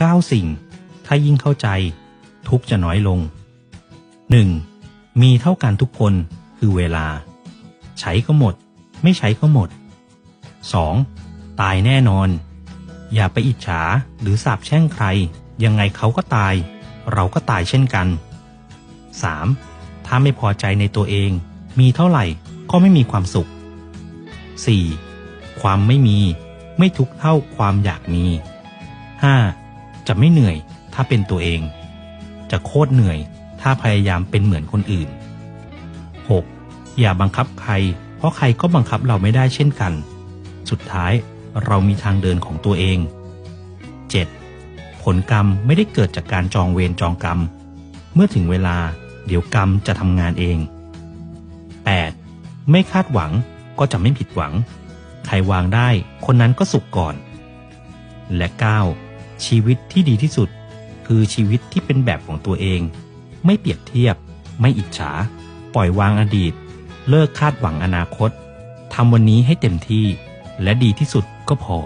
9 สิ่ง ถ้ายิ่งเข้าใจ ทุกจะน้อยลง 1. มีเท่ากันทุกคนคือเวลา ใช้ก็หมด ไม่ใช้ก็หมด 2. ตายแน่นอน อย่าไปอิจฉาหรือสาบแช่งใคร ยังไงเขาก็ตาย เราก็ตายเช่นกัน 3. ถ้าไม่พอใจในตัวเอง มีเท่าไหร่ก็ไม่มีความสุข 4. ความไม่มี ไม่ทุกเท่าความอยากมี 5. จะไม่เหนื่อยถ้าเป็นตัวเอง จะโคตรเหนื่อยถ้าพยายามเป็นเหมือนคนอื่น 6. อย่าบังคับใคร เพราะใครก็บังคับเราไม่ได้เช่นกัน สุดท้ายเรามีทางเดินของตัวเอง 7. ผลกรรมไม่ได้เกิดจากการจองเวรจองกรรม เมื่อถึงเวลาเดี๋ยวกรรมจะทำงานเอง 8. ไม่คาดหวังก็จะไม่ผิดหวัง ใครวางได้คนนั้นก็สุขก่อน และ 9. ชีวิตที่ดีที่สุด คือชีวิตที่เป็นแบบของตัวเอง ไม่เปรียบเทียบ ไม่อิจฉา ปล่อยวางอดีต เลิกคาดหวังอนาคตทำวันนี้ให้เต็มที่ และดีที่สุดก็พอ